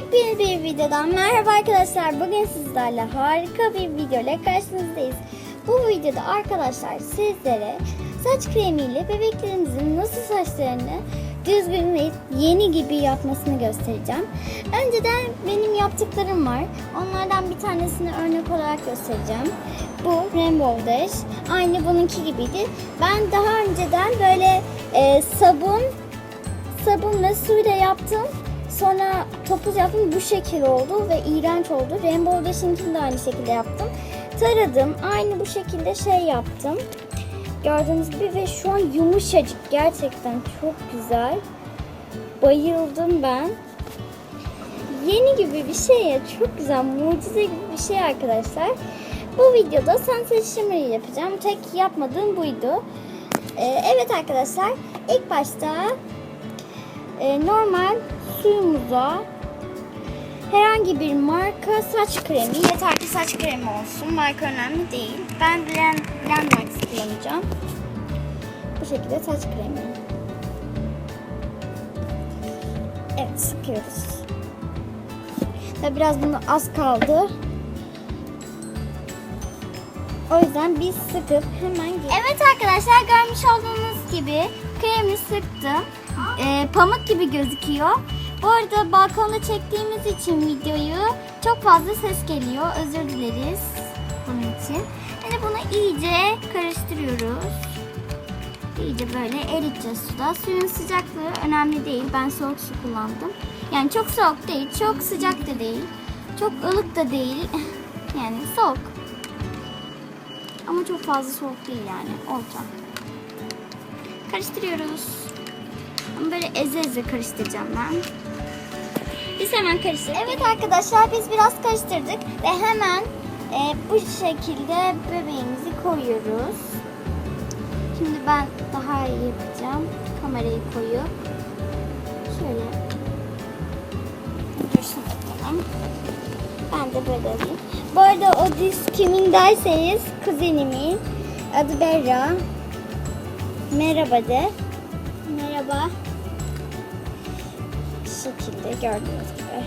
Yepyeni bir videodan merhaba arkadaşlar. Bugün sizlerle harika bir video ile karşınızdayız. Bu videoda arkadaşlar sizlere saç kremiyle bebeklerimizin nasıl saçlarını düzgün ve yeni gibi yapmasını göstereceğim. Önceden benim yaptıklarım var. Onlardan bir tanesini örnek olarak göstereceğim. Bu Rainbow Dash. Aynı bununki gibiydi. Ben daha önceden böyle e, sabun sabun ve suyla yaptım. Sonra topuz yaptım bu şekil oldu ve iğrenç oldu. Rainbow Dash'inkini de aynı şekilde yaptım. Taradım. Aynı bu şekilde şey yaptım. Gördüğünüz gibi ve şu an yumuşacık. Gerçekten çok güzel. Bayıldım ben. Yeni gibi bir şeye çok güzel, mucize gibi bir şey arkadaşlar. Bu videoda Sunset Shimmer'ı yapacağım. Tek yapmadığım buydu. Ee, evet arkadaşlar, ilk başta e, normal suyumuza herhangi bir marka saç kremi, yeter ki saç kremi olsun, marka önemli değil. Ben Blend, Blendmax kullanacağım. Bu şekilde saç kremi. Evet, sıkıyoruz. Tabii biraz bunu az kaldı. O yüzden biz sıkıp hemen Evet arkadaşlar görmüş olduğunuz gibi kremi sıktım. Ee, pamuk gibi gözüküyor. Bu arada balkonda çektiğimiz için videoyu çok fazla ses geliyor. Özür dileriz bunun için. Şimdi bunu iyice karıştırıyoruz. İyice böyle eriteceğiz suda. Suyun sıcaklığı önemli değil. Ben soğuk su kullandım. Yani çok soğuk değil, çok sıcak da değil. Çok ılık da değil. Yani soğuk. Ama çok fazla soğuk değil yani. Orta. Karıştırıyoruz. Ama böyle eze eze karıştıracağım ben. Biz hemen karıştırdık. Evet arkadaşlar biz biraz karıştırdık ve hemen e, bu şekilde bebeğimizi koyuyoruz. Şimdi ben daha iyi yapacağım. Kamerayı koyup şöyle bakalım. Ben de böyle alayım. Bu arada o disk kimin derseniz kuzenimin adı Berra. Merhaba de. Merhaba. Şekilde gördüğünüz gibi.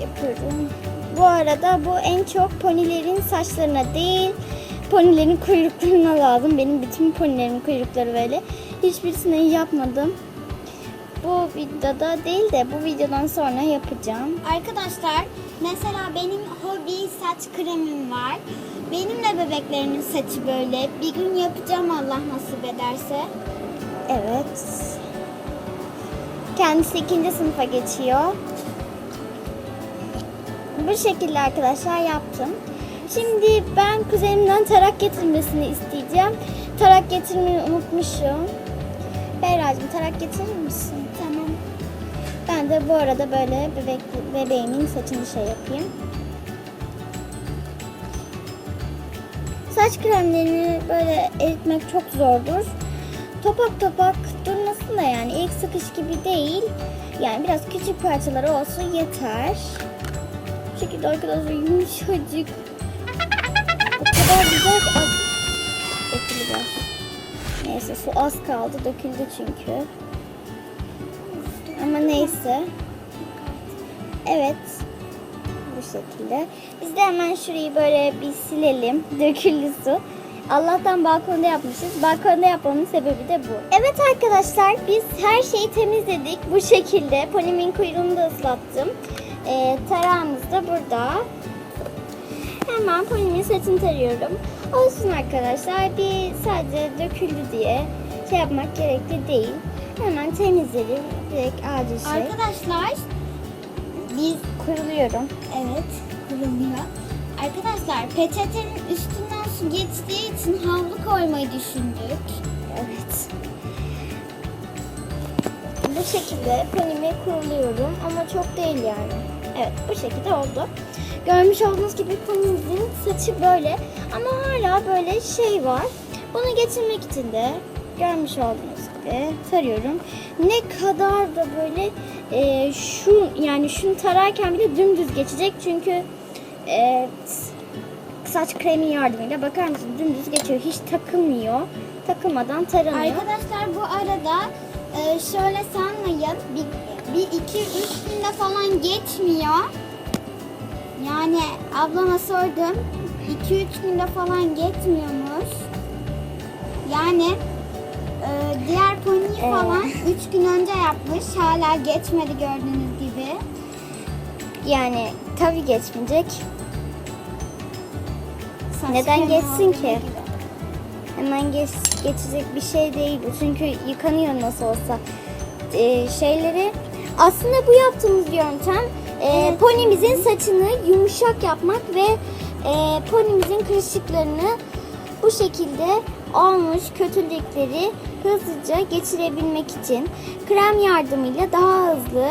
Yapıyorum. Bu arada bu en çok ponilerin saçlarına değil, ponilerin kuyruklarına lazım. Benim bütün ponilerimin kuyrukları böyle. Hiçbirisine yapmadım. Bu videoda değil de bu videodan sonra yapacağım. Arkadaşlar mesela benim hobi saç kremim var. Benim de bebeklerimin saçı böyle. Bir gün yapacağım Allah nasip ederse. Evet. Kendisi ikinci sınıfa geçiyor. Bu şekilde arkadaşlar yaptım. Şimdi ben kuzenimden tarak getirmesini isteyeceğim. Tarak getirmeyi unutmuşum. Berra'cığım tarak getirir misin? Tamam. Ben de bu arada böyle bebek, bebeğimin saçını şey yapayım. Saç kremlerini böyle eritmek çok zordur. Topak topak durmasın da yani ilk sıkış gibi değil. Yani biraz küçük parçaları olsun yeter. Bu şekilde arkadaşlar yumuşacık. O kadar güzel ki az... Döküldü biraz. Neyse su az kaldı döküldü çünkü. Ama neyse. Evet. Bu şekilde. Biz de hemen şurayı böyle bir silelim. Döküldü su. Allah'tan balkonda yapmışız. Balkonda yapmamın sebebi de bu. Evet arkadaşlar biz her şeyi temizledik. Bu şekilde. Ponimin kuyruğunu da ıslattım. Ee, tarağımız da burada. Hemen ponimin saçını tarıyorum. Olsun arkadaşlar. Bir sadece döküldü diye şey yapmak gerekli değil. Hemen temizledim. Direkt acil şey. Arkadaşlar biz Kuruluyorum. evet kuruluyor. Arkadaşlar peçetenin üstünden su geçtiği için havlu koymayı düşündük. Evet. Bu şekilde penimi kuruluyorum ama çok değil yani. Evet bu şekilde oldu. Görmüş olduğunuz gibi penimizin saçı böyle ama hala böyle şey var. Bunu geçirmek için de görmüş olduğunuz gibi tarıyorum. Ne kadar da böyle e, şu yani şunu tararken bile dümdüz geçecek çünkü saç kremi yardımıyla bakar mısın dümdüz geçiyor. Hiç takılmıyor. Takılmadan taranıyor. Arkadaşlar bu arada Ee, şöyle sanmayın. Bir, bir iki üç günde falan geçmiyor. Yani ablama sordum. 2-3 günde falan geçmiyormuş. Yani e, diğer poniyi falan 3 gün önce yapmış. Hala geçmedi gördüğünüz gibi. Yani tabii geçmeyecek. Neden geçsin ki? Hemen geç, geçecek bir şey değil bu. Çünkü yıkanıyor nasıl olsa. Ee, şeyleri aslında bu yaptığımız yöntem e, Evet. ponimizin saçını yumuşak yapmak ve e, ponimizin kırışıklarını bu şekilde olmuş kötülükleri hızlıca geçirebilmek için krem yardımıyla daha hızlı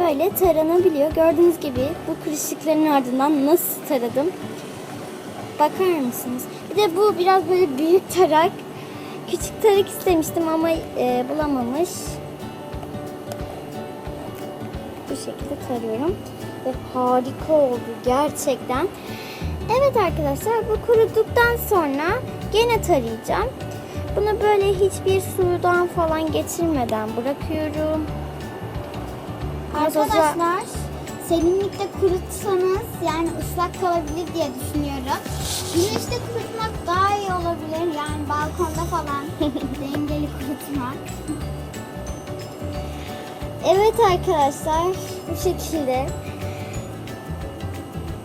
böyle taranabiliyor. Gördüğünüz gibi bu kırışıkların ardından nasıl taradım. Bakar mısınız? Bir de bu biraz böyle büyük tarak. Küçük tarak istemiştim ama e, bulamamış. Bu şekilde tarıyorum. Ve harika oldu gerçekten. Evet arkadaşlar bu kuruduktan sonra gene tarayacağım. Bunu böyle hiçbir sudan falan geçirmeden bırakıyorum. Arkadaşlar serinlikte kurutsanız yani ıslak kalabilir diye düşünüyorum. Güneşte kurutmak daha iyi olabilir. Yani balkonda falan dengeli kurutmak. Evet arkadaşlar bu şekilde.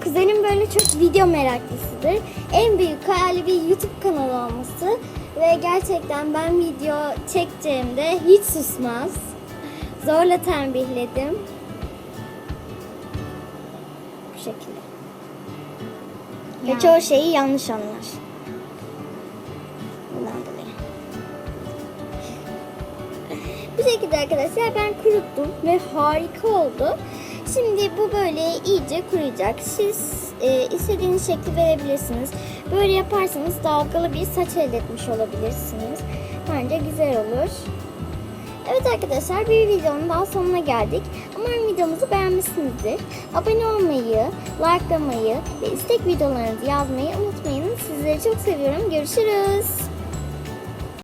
Kuzenim böyle çok video meraklısıdır. En büyük hayali bir YouTube kanalı olması. Ve gerçekten ben video çekeceğimde hiç susmaz. Zorla tembihledim. Bu şekilde. Ve Yani. çoğu şeyi yanlış anlar. Bundan dolayı. Bu şekilde arkadaşlar ben kuruttum ve harika oldu. Şimdi bu böyle iyice kuruyacak. Siz e, istediğiniz şekli verebilirsiniz. Böyle yaparsanız dalgalı bir saç elde etmiş olabilirsiniz. Bence güzel olur. Evet arkadaşlar bir videonun daha sonuna geldik. Umarım videomuzu beğenmişsinizdir. Abone olmayı, likelamayı ve istek videolarınızı yazmayı unutmayın. Sizleri çok seviyorum. Görüşürüz.